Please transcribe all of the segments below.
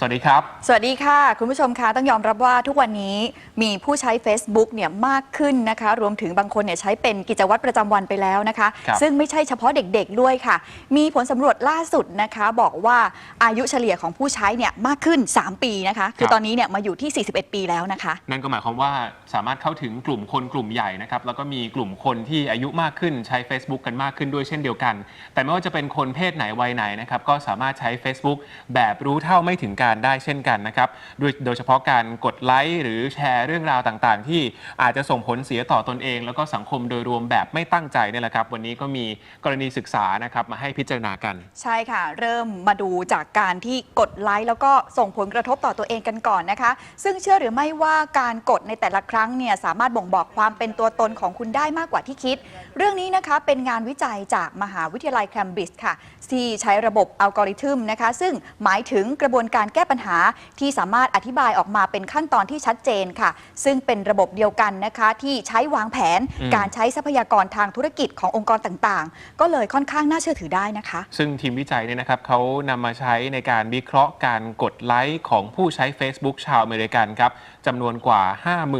สวัสดีครับ สวัสดีค่ะ คุณผู้ชมคะต้องยอมรับว่าทุกวันนี้มีผู้ใช้ Facebook เนี่ยมากขึ้นนะคะ รวมถึงบางคนเนี่ยใช้เป็นกิจวัตรประจำวันไปแล้วนะคะครับซึ่งไม่ใช่เฉพาะเด็กๆด้วยค่ะ มีผลสำรวจล่าสุดนะคะ บอกว่าอายุเฉลี่ยของผู้ใช้เนี่ยมากขึ้น 3 ปีนะคะ คือตอนนี้เนี่ยมาอยู่ที่ 41 ปีแล้วนะคะ นั่นก็หมายความว่าสามารถเข้าถึงกลุ่มคนกลุ่มใหญ่นะครับแล้วก็มีกลุ่มคนที่อายุมากขึ้นใช้ Facebook กันมากขึ้นด้วยเช่นเดียวกัน แต่ไม่ว่าจะเป็นคนเพศไหนวัยไหนนะครับก็สามารถใช้ Facebook แบบรู้เท่าไม่ถึงการได้เช่นกันนะครับโดยโดยเฉพาะการกดไลค์หรือแชร์เรื่องราวต่างๆ ที่อาจจะส่งผลเสียต่อตนเอง แล้วก็สังคมโดยรวมแบบไม่ตั้งใจเนี่ยแหละครับ วันนี้ก็มีกรณีศึกษานะครับมาให้พิจารณากัน ใช่ค่ะ เริ่มมาดูจากการที่กดไลค์แล้วก็ส่งผลกระทบต่อตัวเองกันก่อนนะคะ ซึ่งเชื่อหรือไม่ว่าการกดในแต่ละครั้งเนี่ยสามารถบ่งบอกความเป็นตัวตนของคุณได้มากกว่าที่คิด เรื่องนี้นะคะเป็นงานวิจัยจากมหาวิทยาลัยแคมบริดจ์ค่ะ ที่ใช้ระบบอัลกอริทึมนะคะ ซึ่งหมายถึงกระบวนการแก้ปัญหาที่สามารถอธิบายออกมาเป็นขั้นตอนที่ชัดเจนค่ะ ซึ่งเป็นระบบเดียวกันนะคะ ที่ใช้วางแผนอืมการใช้ทรัพยากรทางธุรกิจขององค์กรต่างๆ ก็เลยค่อนข้างน่าเชื่อถือได้นะคะ ซึ่งทีมวิจัยเนี่ยนะครับเขานำมาใช้ในการวิเคราะห์การกดไลค์ของผู้ใช้ Facebook ชาวอเมริกันครับจำนวนกว่า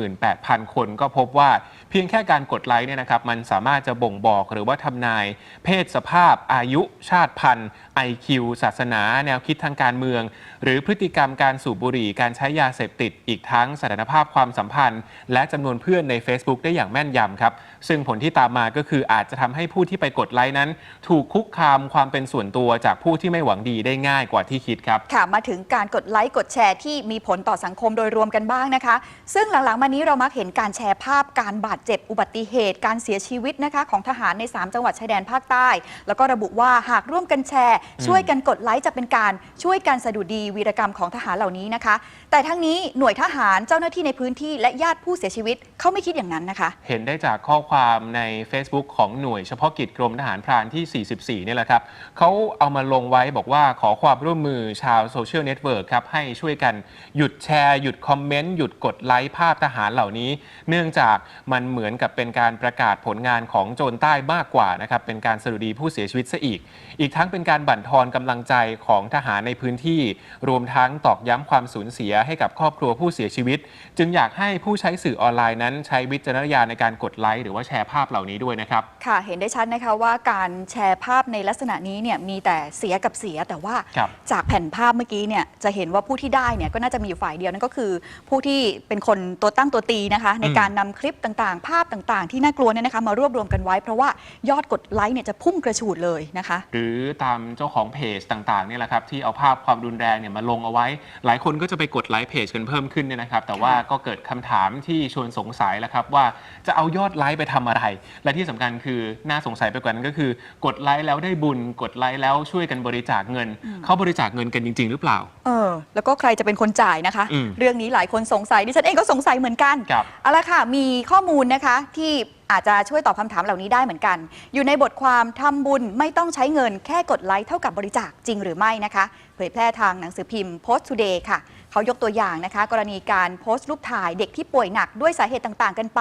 58,000 คนก็พบว่า เพียงแค่การกดไลค์เนี่ยนะครับมันสามารถจะบ่งบอกหรือว่าทำนาย เพศสภาพอายุชาติพันธุ์ IQ ศาสนา แนวคิดทางการเมือง หรือพฤติกรรมการสูบบุหรี่การใช้ยาเสพติดอีกทั้งสถานภาพความสัมพันธ์ และจำนวนเพื่อนใน Facebook ได้อย่างแม่นยำครับ ซึ่งผลที่ตามมาก็คืออาจจะทำให้ผู้ที่ไปกดไลค์นั้น ถูกคุกคามความเป็นส่วนตัวจากผู้ที่ไม่หวังดีได้ง่ายกว่าที่คิดครับค่ะมาถึงการกดไลค์กดแชร์ที่มีผลต่อสังคมโดยรวมกันบ้างนะคะ ซึ่งหลังๆมานี้เรามักเห็นการแชร์ภาพการบาดเจ็บอุบัติเหตุ การเสียชีวิตนะคะของทหารใน 3 จังหวัดชายแดนภาคใต้ แล้วก็ระบุว่าหากร่วมกันแชร์ ช่วยกันกดไลค์จะเป็นการช่วยกันสะดุดีวีรกรรมของทหารเหล่านี้นะคะแต่ทั้งนี้หน่วยทหารเจ้าหน้าที่ในพื้นที่และญาติผู้เสียชีวิตเขาไม่คิดอย่างนั้นนะคะ เห็นได้จากข้อความใน Facebook ของหน่วยเฉพาะกิจกรมทหารพรานที่ 44 เนี่ยแหละครับเขาเอามาลงไว้บอกว่าขอความร่วมมือชาวโซเชียลเน็ตเวิร์กครับ ให้ช่วยกันหยุดแชร์ หยุดคอมเมนต์ หยุดกดไลค์ภาพทหารเหล่านี้ เนื่องจากมันเหมือนกับเป็นการประกาศผลงานของโจรใต้มากกว่านะครับ เป็นการสรุดีผู้เสียชีวิตซะอีก อีกทั้งเป็นการบั่นทอนกำลังใจของทหารในพื้นที่ รวมทั้งตอกย้ำความสูญเสียให้กับครอบครัวผู้เสียชีวิต จึงอยากให้ผู้ใช้สื่อออนไลน์นั้น ใช้วิจารณญาณในการกดไลค์หรือว่าแชร์ภาพเหล่านี้ด้วยนะครับ ค่ะ เห็นได้ชัดนะคะว่าการแชร์ภาพในลักษณะนี้เนี่ยมีแต่เสียกับเสียแต่ว่าครับจากแผ่นภาพเมื่อกี้เนี่ยจะเห็นว่าผู้ที่ได้เนี่ยก็น่าจะมีอยู่ฝ่ายเดียวนั่นก็คือ ผู้ที่เป็นคนตัวตั้งตัวตีนะคะ ในการนำคลิปต่างๆ ภาพต่างๆ ที่น่ากลัวเนี่ยนะคะมารวบรวมกันไว้ เพราะว่ายอดกดไลค์เนี่ยจะพุ่งกระฉูดเลยนะคะ หรือตามเจ้าของเพจต่างๆเนี่ยแหละครับที่เอาภาพความรุนแรงเนี่ยมาลงเอาไว้ หลายคนก็จะไปกดไลค์เพจกันเพิ่มขึ้นเนี่ยนะครับ แต่ว่าก็เกิดคำถามที่ชวนสงสัยแล้วครับว่าจะเอายอดไลค์ไปทำอะไร และที่สำคัญคือน่าสงสัยไปกว่านั้นก็คือ กดไลค์แล้วได้บุญ กดไลค์แล้วช่วยกันบริจาคเงิน เขาบริจาคเงินกันจริง ๆ หรือเปล่า เออ แล้วก็ใครจะเป็นคนจ่ายนะคะ อืมเรื่องนี้หลายคนสงสัยดิฉันเองก็สงสัยเหมือนกันครับ เอาละค่ะ มีข้อมูลนะคะที่อาจจะช่วยตอบคำถามเหล่านี้ได้เหมือนกัน อยู่ในบทความทำบุญไม่ต้องใช้เงินแค่กดไลค์เท่ากับบริจาคจริงหรือไม่นะคะ เผยแพร่ทางหนังสือพิมพ์ Post Today ค่ะ เขายกตัวอย่างนะคะ กรณีการโพสต์รูปถ่ายเด็กที่ป่วยหนักด้วยสาเหตุต่างๆ กันไป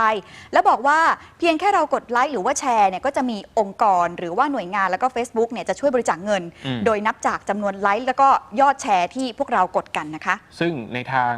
แล้วบอกว่าเพียงแค่เรากดไลค์หรือว่าแชร์เนี่ยก็จะมีองค์กรหรือว่าหน่วยงานแล้วก็ Facebook เนี่ยจะช่วยบริจาคเงิน โดยนับจากจำนวนไลค์แล้วก็ยอดแชร์ที่พวกเรากดกันนะคะ ซึ่งในทาง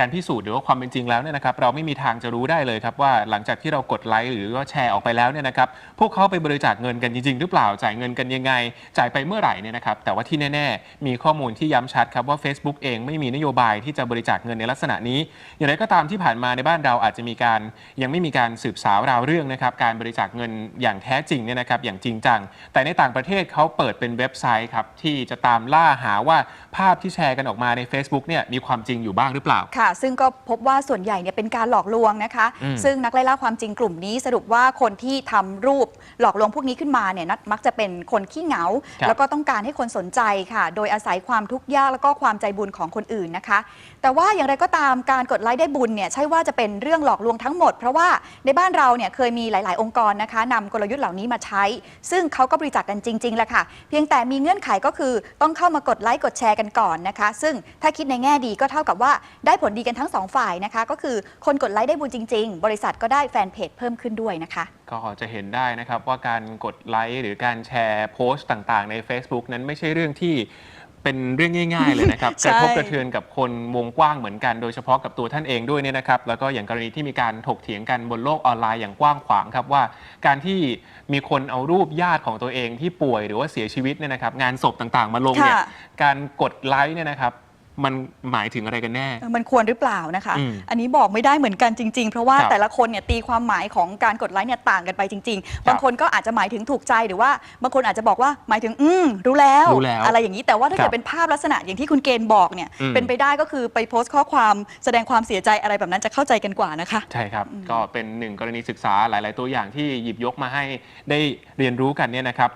การพิสูจน์หรือว่าความเป็นจริงแล้วเนี่ยนะครับเราไม่มีทางจะรู้ได้เลยครับว่าหลังจากที่เรากดไลค์หรือว่าแชร์ออกไปแล้วเนี่ยนะครับพวกเขาไปบริจาคเงินกันจริง ๆ หรือเปล่าจ่ายเงินกันยังไง จ่ายไปเมื่อไหร่เนี่ยนะครับแต่ว่าที่แน่ ๆ มีข้อมูลที่ย้ำชัดครับว่า Facebook เองไม่มีนโยบายที่จะบริจาคเงินในลักษณะนี้ อย่างไรก็ตามที่ผ่านมาในบ้านเราอาจจะมีการ ยังไม่มีการสืบสาวราวเรื่องนะครับการบริจาคเงินอย่างแท้จริงเนี่ยนะครับอย่างจริงจังแต่ในต่างประเทศเขาเปิดเป็นเว็บไซต์ครับที่จะตามล่าหาว่าภาพที่แชร์กันออกมาใน Facebook เนี่ยมีความจริงอยู่บ้างหรือเปล่าค่ะซึ่งก็พบว่าส่วนใหญ่เนี่ยเป็นการหลอกลวงนะคะ อืม ซึ่งนักไล่ล่าความจริงกลุ่มนี้สรุปว่าคนที่ทำรูปหลอกลวงพวกนี้ขึ้นมาเนี่ยนักมักจะเป็นคนขี้เหงา ครับ แล้วก็ต้องการให้คนสนใจค่ะ โดยอาศัยความทุกข์ยากแล้วก็ความใจบุญของคนอื่นนะคะ แต่ว่าอย่างไรก็ตามการกดไลค์ได้บุญเนี่ยใช่ว่าจะเป็นเรื่องหลอกลวงทั้งหมด เพราะว่าในบ้านเราเนี่ยเคยมีหลาย ๆ องค์กรนะคะนำกลยุทธ์เหล่านี้มาใช้ ซึ่งเขาก็บริจาคกันจริงๆแหละค่ะ เพียงแต่มีเงื่อนไขก็คือต้องเข้ามากดไลค์กดแชร์กันก่อนนะคะ ซึ่งถ้าคิดในแง่ดีก็เท่ากับว่าได้ผลดีกันทั้งสองฝ่ายนะคะ ก็คือคนกดไลค์ได้บุญจริง ๆ บริษัทก็ได้แฟนเพจเพิ่มขึ้นด้วยนะคะ ก็จะเห็นได้นะครับว่าการกดไลค์หรือการแชร์โพสต์ต่างๆ ใน Facebook นั้นไม่ใช่เรื่องที่เป็นเรื่องง่ายๆเลยนะครับใช่กระทบกระเทือนกับคนวงกว้างเหมือนกันโดยเฉพาะกับตัวท่านเองด้วยเนี่ยนะครับ แล้วก็อย่างกรณีที่มีการถกเถียงกันบนโลกออนไลน์อย่างกว้างขวางครับว่า การที่มีคนเอารูปญาติของตัวเองที่ป่วยหรือว่าเสียชีวิตเนี่ยนะครับ งานศพต่างๆมาลงเนี่ยค่ะ การกดไลค์เนี่ยนะครับ มันหมายถึงอะไรกันแน่ เออมันควรหรือเปล่านะคะ อืมอันนี้บอกไม่ได้เหมือนกันจริง ๆ เพราะว่าครับแต่ละคนเนี่ยตีความหมายของการกดไลค์เนี่ยต่างกันไปจริง ๆ บางคนก็อาจจะหมายถึงถูกใจหรือว่าบางคนอาจจะบอกว่าหมายถึง อืมรู้แล้ว รู้แล้วอะไรอย่างนี้แต่ว่าถ้าครัเกิบดเป็นภาพลักษณะอย่างที่คุณเกณฑ์บอกเนี่ยอืม เป็นไปได้ก็คือไปโพสต์ข้อความแสดงความเสียใจอะไรแบบนั้นจะเข้าใจกันกว่านะคะ ใช่ครับ ก็เป็นหนึ่งกรณีศึกษาหลาย ๆ ตัวอย่างที่หยิบยกมาให้ได้เรียนรู้กันเนี่ยนะครับ